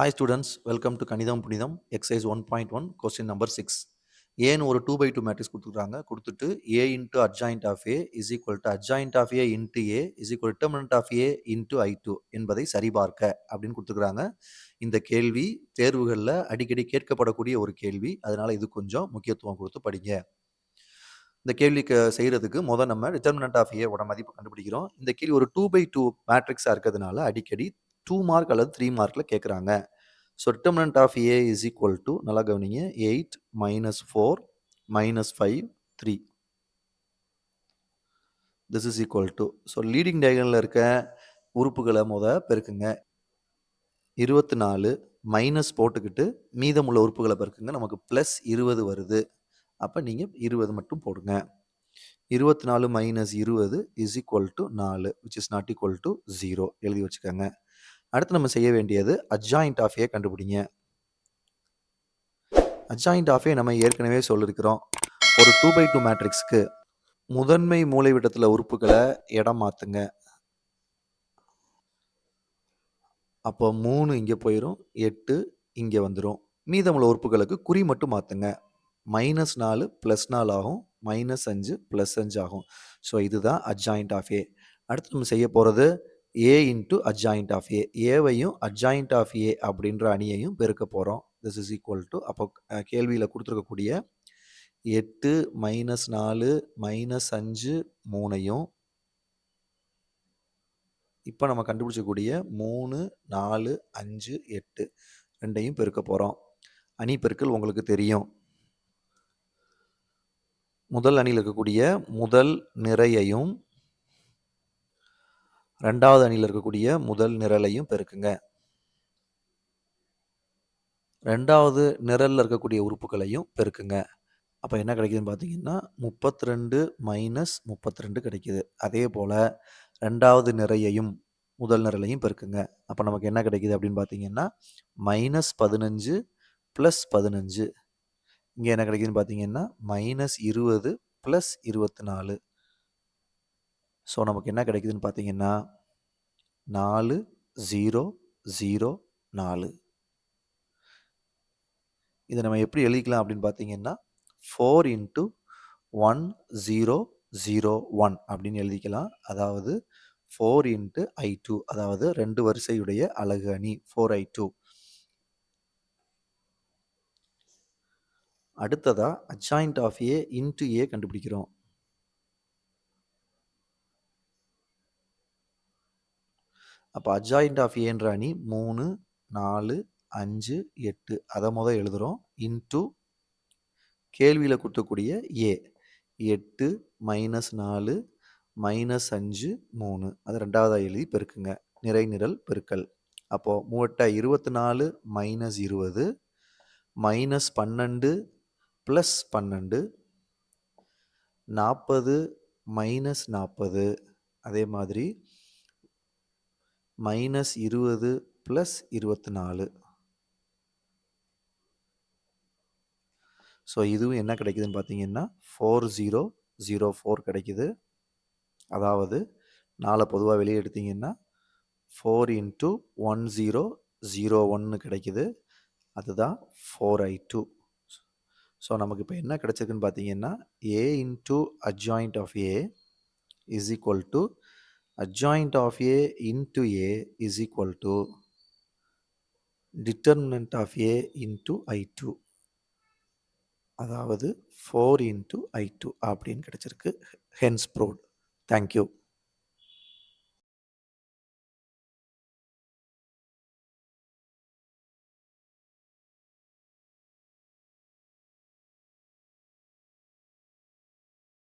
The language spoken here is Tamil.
Hi students welcome to Kanitham Punitham exercise one point one question number six ஏன்னு ஒரு டூ பை டூ மேட்ரிக்ஸ் கொடுத்துருக்காங்க? கொடுத்துட்டு A into adjoint of A is equal to adjoint of A into A is equal determinant of A into I two என்பதை சரிபார்க்க அப்படின்னு கொடுத்துருக்காங்க. இந்த கேள்வி தேர்வுகளில் அடிக்கடி கேட்கப்படக்கூடிய ஒரு கேள்வி. அதனால் இது கொஞ்சம் முக்கியத்துவம் கொடுத்து படிங்க. இந்த கேள்விக்கு செய்கிறதுக்கு முதல் நம்ம டிட்டர்மினன்ட் ஆஃப் ஏவோட மதிப்பு கண்டுபிடிக்கிறோம். இந்த கேள்வி ஒரு டூ பை டூ மேட்ரிக்ஸாக இருக்கிறதுனால அடிக்கடி டூ மார்க் அல்லது த்ரீ மார்க்கில் கேட்குறாங்க so determinant of A is equal to நல்லா கவனிங்க eight minus four minus five three this is equal to so leading டயகனில் இருக்க உறுப்புகளை முத பெருக்குங்க. இருபத்தி நாலு மைனஸ் போட்டுக்கிட்டு மீதமுள்ள உறுப்புகளை பெருக்குங்க நமக்கு ப்ளஸ் இருபது வருது. அப்போ நீங்கள் இருபது மட்டும் போடுங்க. இருபத்தி நாலு மைனஸ் இருபது இஸ் ஈக்குவல் டு நாலு which is not equal to zero எழுதி வச்சுக்கோங்க. அடுத்து நம்ம செய்ய வேண்டியது அட்ஜாயிண்ட் ஆஃப் ஏ கண்டுபிடிங்க. அட்ஜாயிண்ட் ஆஃப் ஏ நம்ம ஏற்கனவே சொல்லியிருக்கிறோம் ஒரு டூ பை டூ மேட்ரிக்ஸ்க்கு முதன்மை மூலைவிட்டத்தில் உறுப்புகளை இடம் மாற்றுங்க அப்போ மூணு இங்கே போயிடும் எட்டு இங்கே வந்துடும் மீதமுள்ள உறுப்புகளுக்கு குறி மட்டும் மாற்றுங்க மைனஸ் நாலு ப்ளஸ் நாலு ஆகும். மைனஸ் அஞ்சு ப்ளஸ் அஞ்சு ஆகும். ஸோ இதுதான் அட்ஜாயிண்ட் ஆஃப் ஏ அடுத்து நம்ம செய்ய போகிறது A into adjoint of A ஏவையும் adjoint of A அப்படின்ற அணியையும் பெருக்க போகிறோம் திஸ் இஸ் ஈக்குவல் டு அப்போ கேள்வியில் கொடுத்துருக்கக்கூடிய எட்டு மைனஸ் நாலு மைனஸ் அஞ்சு மூணையும் இப்போ நம்ம கண்டுபிடிச்சக்கூடிய மூணு நாலு அஞ்சு எட்டு ரெண்டையும் பெருக்க போகிறோம் அணி பெருக்கல் உங்களுக்கு தெரியும். முதல் அணியில் இருக்கக்கூடிய முதல் நிறையையும் ரெண்டாவது அணியில் இருக்கக்கூடிய முதல் நிரலையும் பெருக்குங்க. ரெண்டாவது நிரலில் இருக்கக்கூடிய உறுப்புகளையும் பெருக்குங்க. அப்போ என்ன கிடைக்குதுன்னு பார்த்தீங்கன்னா முப்பத்தி ரெண்டு மைனஸ் முப்பத்தி ரெண்டு கிடைக்குது. அதே போல் ரெண்டாவது நிறையையும் முதல் நிரலையும் பெருக்குங்க. அப்போ நமக்கு என்ன கிடைக்குது அப்படின்னு பார்த்தீங்கன்னா மைனஸ் பதினஞ்சு ப்ளஸ் பதினஞ்சு. இங்கே என்ன கிடைக்குதுன்னு பார்த்தீங்கன்னா மைனஸ் இருபது ப்ளஸ் இருபத்தி நாலு. ஸோ நமக்கு என்ன கிடைக்குதுன்னு பார்த்தீங்கன்னா நாலு ஜீரோ ஜீரோ நாலு. இதை நம்ம எப்படி எழுதிக்கலாம் அப்படின்னு பார்த்தீங்கன்னா four into one zero zero one அப்படின்னு எழுதிக்கலாம். அதாவது ஃபோர் இன்ட்டு ஐ டூ அதாவது ரெண்டு வரிசையுடைய அழகு அணி ஃபோர் ஐ டூ அடுத்ததாக adjoint of A into A கண்டுபிடிக்கிறோம். அப்போ அட்ஜாயிண்ட் ஆஃப் ஏன்ற அணி மூணு நாலு அஞ்சு எட்டு. அதை முதல் எழுதுகிறோம் இன்ட்டு கேள்வியில் கொடுத்தக்கூடிய ஏ எட்டு மைனஸ் நாலு மைனஸ் அஞ்சு மூணு. அது ரெண்டாவதாக எழுதி பெருக்குங்க. நிறை நிரல் பெருக்கல். அப்போது மூவட்ட இருபத்தி நாலு மைனஸ் இருபது மைனஸ் பன்னெண்டு ப்ளஸ் பன்னெண்டு நாற்பது மைனஸ் நாற்பது அதே மாதிரி மைனஸ் இருபது ப்ளஸ் இருபத்தி நாலு ஸோ இதுவும் என்ன கிடைக்குதுன்னு பார்த்தீங்கன்னா ஃபோர் ஜீரோ ஜீரோ ஃபோர் கிடைக்குது. அதாவது நாளை பொதுவாக வெளியே எடுத்தீங்கன்னா four into one zero zero ஒன்று கிடைக்குது. அதுதான் ஃபோர் ஐ டூ ஸோ நமக்கு இப்போ என்ன கிடச்சிருக்குன்னு பார்த்தீங்கன்னா A into adjoint of A is equal to adjoint of A into A is equal to determinant of A into I two அதாவது ஃபோர் இன்ட்டு ஐ டூ அப்படின்னு கிடச்சிருக்கு. Hence broad thank you